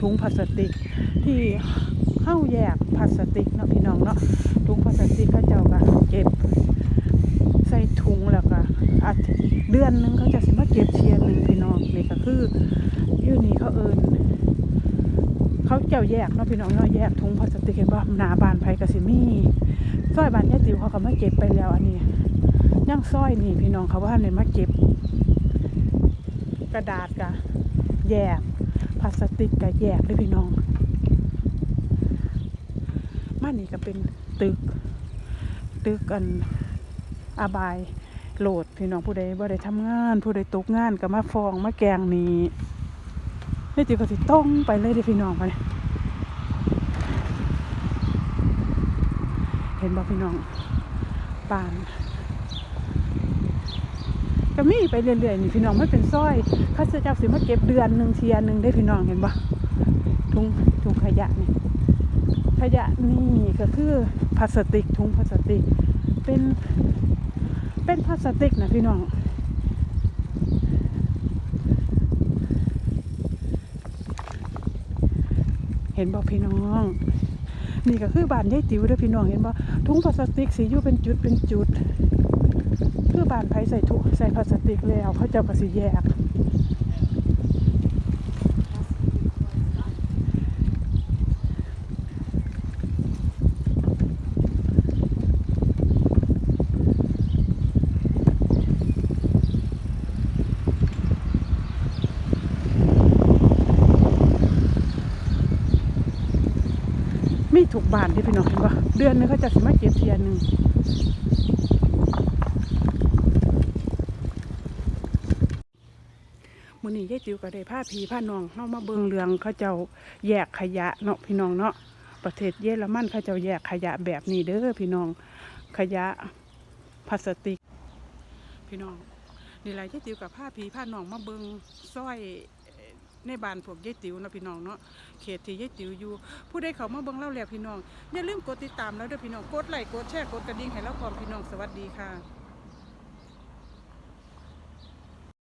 ถุงพลาสติก ที่เข้าแยกพลาสติกเนาะพี่น้องเนาะถุงพลาสติกเขาเจ้าก็เก็บ ใส่ถุงแล้วก็อาทิเดือนหนึงเขาจะสิมาเก็บเทียนหนึ่งพี่น้องนี่ก็คืออยู่นี่เขาเอิญเขาเจ้าแยกเนาะพี่น้องเนาะแยกถุงพลาสติกเห็นว่าหนาบานไผกสิมีซอยบานยายติ๋วเขาก็มาเก็บไปแล้วอันนี้ย่างซอยนี่พี่น้องเขาว่าเนี่ยมาเก็บ กระดาษกะแยก พลาสติกกะแยกเลยพี่น้องมานี่ก็เป็นตึก ตึกกันอาบายโหลดพี่น้องผู้ใดบ่ได้ทำงาน ผู้ใดตกงานก็มาฟองมาแกงนี่นี่จิก็สิต้องไปเลยเด้พี่น้องไปเห็นบ่พี่น้องปาน ก็มีไปเรื่อยๆนี่พี่น้องไม่เป็นสร้อยเข้าเจ้าสิมาเก็บเดือนหนึ่งเทียหนึ่งได้พี่น้องเห็นปะถุงถุงขยะนี่ขยะนี่ก็คือพลาสติกถุงพลาสติก เป็นเป็นพลาสติกนะพี่น้องเห็นบอกพี่น้องนี่ก็คือบ้านยายติ๋วเด้อพี่น้องเห็นบ่ถุงพลาสติกสีอยู่เป็นจุดเป็นจุด คือบานไผใส่ถุงใส่พลาสติกแล้วเขาจ้าก็สิแยกมีถูกบานที่พี่น้องเห็นป่ะเดือนนึงเขาจะสิมาเก็บเทียนหนึ่ง มื้อนี้ยายจิ๋วก็ได้พาพี่พาน้องเฮามาเบิงเรืองเขาเจ้าแยกขยะเนาะพี่น้องเนาะประเทศเยอรมันเขาเจ้าแยกขยะแบบนี้เด้อพี่น้องขยะพลาสติก พี่น้องนี่แหละยายติ๋วกับพาพี่พาน้องมาเบิงซอยเอ่อในบ้านพวกยายติ๋วนะพี่น้องเนาะเขตที่ยายติ๋วอยู่ ผู้ใดเขามาเบิ่งเล่าแล้วพี่น้องอย่าลืมกดติดตามแล้วเด้อพี่น้องกดไลค์กดแชร์กดกระดิ่งให้เราพร้อมพี่น้องสวัสดีค่ะ